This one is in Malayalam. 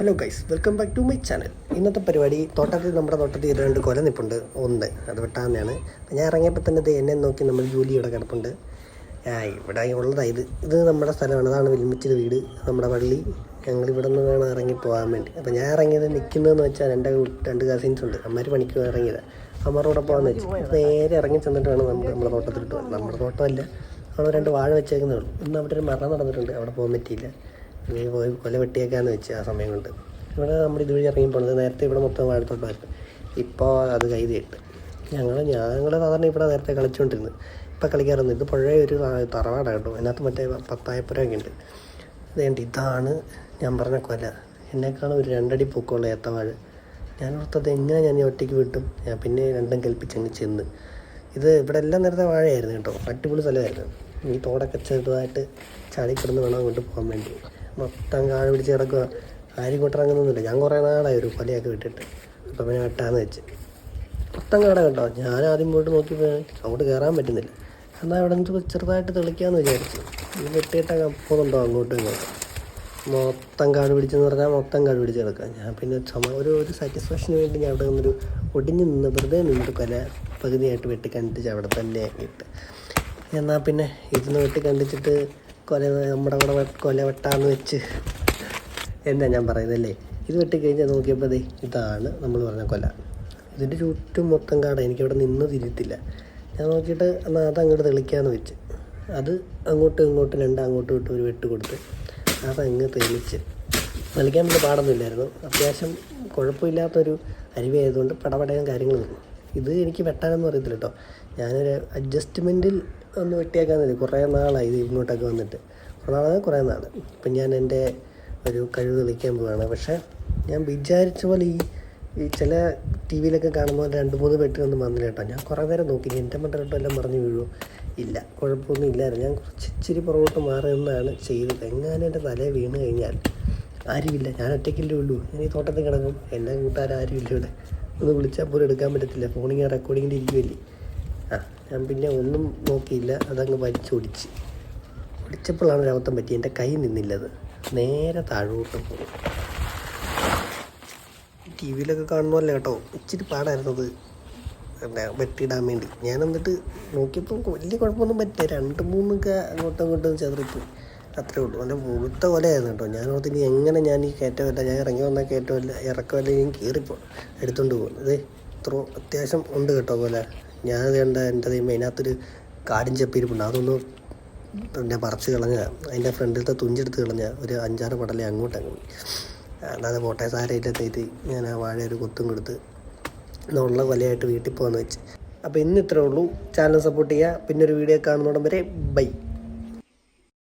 Hello guys welcome back to my channel ഇന്നത്തെ പരിപാടി തോട്ടത്തിൽ നമ്മുടെ തോട്ടത്തിൽ രണ്ട് കൊല നിപ്പുണ്ട്. ഒന്ന് അത് വെട്ടാന്നെയാണ് ഞാൻ ഇറങ്ങിയപ്പോൾ തന്നെ ഇത് എന്നെ നോക്കി നമ്മൾ ജോലി ഇവിടെ കിടപ്പുണ്ട്. ഇവിടെ ഉള്ളതായത് ഇത്. നമ്മുടെ സ്ഥലമാണ്. അതാണ് വിൽമിച്ചിൽ വീട്. നമ്മുടെ പള്ളി. ഞങ്ങൾ ഇവിടെ നിന്ന് വേണം ഇറങ്ങി പോകാൻ വേണ്ടി. അപ്പോൾ ഞാൻ ഇറങ്ങിയത് നിൽക്കുന്നതെന്ന് വെച്ചാൽ എന്റെ രണ്ട് കസിൻസ് ഉണ്ട്. അമ്മമാർ പണിക്ക് ഇറങ്ങിയത്. അമ്മയുടെ കൂടെ പോകാമെന്ന് വെച്ചു നേരെ ഇറങ്ങി ചെന്നിട്ട് വേണം നമ്മൾ നമ്മുടെ തോട്ടത്തിലിട്ട് പോകാൻ നമ്മുടെ തോട്ടമല്ല. അവിടെ രണ്ട് വാഴ വെച്ചേക്കുന്നേ ഉള്ളൂ. ഇന്ന് അവിടെ ഒരു മരണം നടന്നിട്ടുണ്ട്. അവിടെ പോകാൻ പറ്റിയില്ല. ഇനി പോയി കൊല വെട്ടിയേക്കാന്ന് വെച്ച് ആ സമയം കൊണ്ട്. ഇവിടെ നമ്മൾ ഇതുവഴി ഇറങ്ങി പോണത് നേരത്തെ ഇവിടെ മൊത്തം വാഴത്തോട്ടമായിരുന്നു. ഇപ്പോൾ അത് കൈതിയിട്ട് ഞങ്ങൾ ഞങ്ങൾ സാധാരണ ഇവിടെ നേരത്തെ കളിച്ചുകൊണ്ടിരുന്നത് ഇപ്പം കളിക്കാറുണ്ട് ഇത് പഴയ ഒരു തറവാടാണ് കേട്ടോ. അതിനകത്ത് മറ്റേ പത്തായപ്പുരമൊക്കെ ഉണ്ട്. ഇതേണ്ട ഇതാണ് ഞാൻ പറഞ്ഞ കൊല. എന്നെക്കാളും ഒരു രണ്ടടി പൊക്കമുള്ള ഏത്തവാഴ. ഞാൻ ഓർത്തത് എങ്ങനെ ഞാൻ ഒറ്റയ്ക്ക് വിട്ടും? ഞാൻ പിന്നെ രണ്ടും കൽപ്പിച്ചങ്ങ് ചെന്ന്. ഇത് ഇവിടെ എല്ലാം നേരത്തെ വാഴയായിരുന്നു കേട്ടോ. അടിപൊളി സ്ഥലമായിരുന്നു. ഈ തോടൊക്കെ ചെറുതായിട്ട് ചാടിക്കിടന്ന് വേണം അങ്ങോട്ട് പോകാൻ വേണ്ടി. മൊത്തം കാട് പിടിച്ച് കിടക്കുക ആരും ഇങ്ങോട്ട് ഇറങ്ങുന്നൊന്നുമില്ല. ഞാൻ കുറേ നാളായി ഒരു കൊലയൊക്കെ വിട്ടിട്ട്. അപ്പം പിന്നെ വെട്ടാന്ന് വെച്ച്. മൊത്തം കാട കേട്ടോ ഞാൻ ആദ്യം പോയിട്ട് നോക്കിയപ്പോൾ അങ്ങോട്ട് കയറാൻ പറ്റുന്നില്ല. എന്നാൽ അവിടെ നിന്ന് ചെറുതായിട്ട് തെളിക്കാമെന്ന് വിചാരിച്ചു. ഇത് വെട്ടിയിട്ടൊക്കെ പോകുന്നുണ്ടോ അങ്ങോട്ടും ഇങ്ങോട്ടും? മൊത്തം കാട് പിടിച്ചെന്ന് പറഞ്ഞാൽ മൊത്തം കാട് പിടിച്ച് കിടക്കാം ഞാൻ പിന്നെ ചുമ ഒരു ഒരു സാറ്റിസ്ഫാക്ഷന് വേണ്ടി ഞാൻ അവിടെ നിന്നൊരു ഒടിഞ്ഞു നിന്ന് വെറുതെ നിന്നിട്ട് കൊല പകുതിയായിട്ട് വെട്ടി കണ്ടിച്ച് അവിടെ തന്നെ ഇട്ട് എന്നാൽ പിന്നെ ഇരുന്ന് വെട്ടി കണ്ടിച്ചിട്ട് കൊല നമ്മുടെ കൂടെ കൊല വെട്ടാന്ന് വെച്ച് എന്താ ഞാൻ പറയുന്നല്ലേ ഇത് വെട്ടിക്കഴിഞ്ഞാൽ നോക്കിയപ്പോൾ ഇതാണ് നമ്മൾ പറഞ്ഞ കൊല. ഇതിന്റെ ചുറ്റും മൊത്തം കാട എനിക്കവിടെ നിന്ന് തിരിയത്തില്ല. ഞാൻ നോക്കിയിട്ട് എന്നാൽ അത് അങ്ങോട്ട് തെളിക്കാമെന്ന് വെച്ച്. അത് അങ്ങോട്ടും ഇങ്ങോട്ടും രണ്ട് അങ്ങോട്ടും ഇട്ട് ഒരു വെട്ട് കൊടുത്ത് അതങ്ങ് തെളിച്ച്. തെളിക്കാൻ വേണ്ടി പാടൊന്നുമില്ലായിരുന്നു അത്യാവശ്യം കുഴപ്പമില്ലാത്തൊരു അരുവിയായതുകൊണ്ട് പടപടയും കാര്യങ്ങൾ നിന്നു. ഇത് എനിക്ക് വെട്ടാനൊന്നും അറിയത്തില്ല കേട്ടോ ഞാനൊരു അഡ്ജസ്റ്റ്മെന്റിൽ ഒന്ന് വെട്ടിയേക്കാന്നില്ല കുറേ നാളായി ഇത് ഇങ്ങോട്ടൊക്കെ വന്നിട്ട്. കുറേ നാളെ കുറേ നാൾ ഇപ്പം ഞാൻ എന്റെ ഒരു കഴിവ് തെളിക്കാൻ പോവുകയാണ് പക്ഷേ ഞാൻ വിചാരിച്ച പോലെ ഈ ഈ ചില ടി വിയിലൊക്കെ കാണുമ്പോൾ രണ്ട് മൂന്ന് വെട്ടിനൊന്നും വന്നില്ല കേട്ടോ ഞാൻ കുറേ നേരം നോക്കി. എന്റെ മണ്ടലോട്ടും എല്ലാം മറിഞ്ഞു വീഴുമോ ഇല്ല. കുഴപ്പമൊന്നും ഇല്ലായിരുന്നു. ഞാൻ കുറച്ച് ഇച്ചിരി പുറകോട്ട് മാറി ചെയ്തത്. എങ്ങാനും എന്റെ തല വീണ് കഴിഞ്ഞാൽ ആരുമില്ല. ഞാൻ ഒറ്റയ്ക്കല്ലേ ഉള്ളൂ. ഞാൻ ഈ തോട്ടത്തിൽ കിടക്കും. എന്റെ കൂട്ടുകാരും ഇല്ല ഇവിടെ. ഒന്ന് വിളിച്ചാൽ പോലും എടുക്കാൻ പറ്റത്തില്ല. ഫോണിങ്ങനെ റെക്കോർഡിങ്ങിന്റെ ഇരിക്കുമല്ലേ ആ ഞാൻ പിന്നെ ഒന്നും നോക്കിയില്ല. അതങ്ങ് വലിച്ചൊടിച്ച് ഒടിച്ചപ്പോഴാണ് രവത്തം പറ്റി എന്റെ കൈ നിന്നില്ലത്. നേരെ താഴോട്ട് പോകും ടി വിയിലൊക്കെ കാണുന്നതല്ലേ കേട്ടോ? ഇച്ചിരി പാടായിരുന്നു അത്. എന്താ വെട്ടിയിടാൻ വേണ്ടി. ഞാൻ എന്നിട്ട് നോക്കിയപ്പോൾ വലിയ കുഴപ്പമൊന്നും പറ്റില്ല. രണ്ട് മൂന്നൊക്കെ അങ്ങോട്ടും ഇങ്ങോട്ടും ചെതറിപ്പോയി. അത്രേ ഉള്ളൂ. നല്ല മുഴുത്ത കൊലയായിരുന്നു കേട്ടോ. ഞാൻ ഓർത്തിന് എങ്ങനെ ഞാൻ ഈ കയറ്റമല്ല ഞാൻ ഇറങ്ങി വന്ന കയറ്റമല്ല ഇറക്കമല്ല ഞാൻ കീറിപ്പോ എടുത്തുകൊണ്ട് പോകും. ഇത് ഇത്ര അത്യാവശ്യം ഉണ്ട് കേട്ടോ പോലെ ഞാൻ കണ്ട എന്റെ ദൈവം അതിനകത്തൊരു കാടിൻ ചെപ്പിരിപ്പുണ്ട്. അതൊന്ന് പിന്നെ പറിച്ച് കളഞ്ഞ അതിന്റെ ഫ്രണ്ടിലത്തെ തുഞ്ചെടുത്ത് കളഞ്ഞ ഒരു അഞ്ചാറ് പടലേ അങ്ങോട്ട് അല്ലാതെ പോട്ടെ സാരയില്ലത്തേറ്റ് ഞാൻ ആ വാഴ ഒരു കൊത്തും കൊടുത്ത് എന്നുള്ള കൊലയായിട്ട് വീട്ടിൽ പോകാമെന്ന് വെച്ച്. അപ്പോൾ ഇന്ന് ഇത്രേ ഉള്ളൂ. ചാനൽ സപ്പോർട്ട് ചെയ്യുക പിന്നെ ഒരു വീഡിയോ കാണുന്നോടം വരെ ബൈ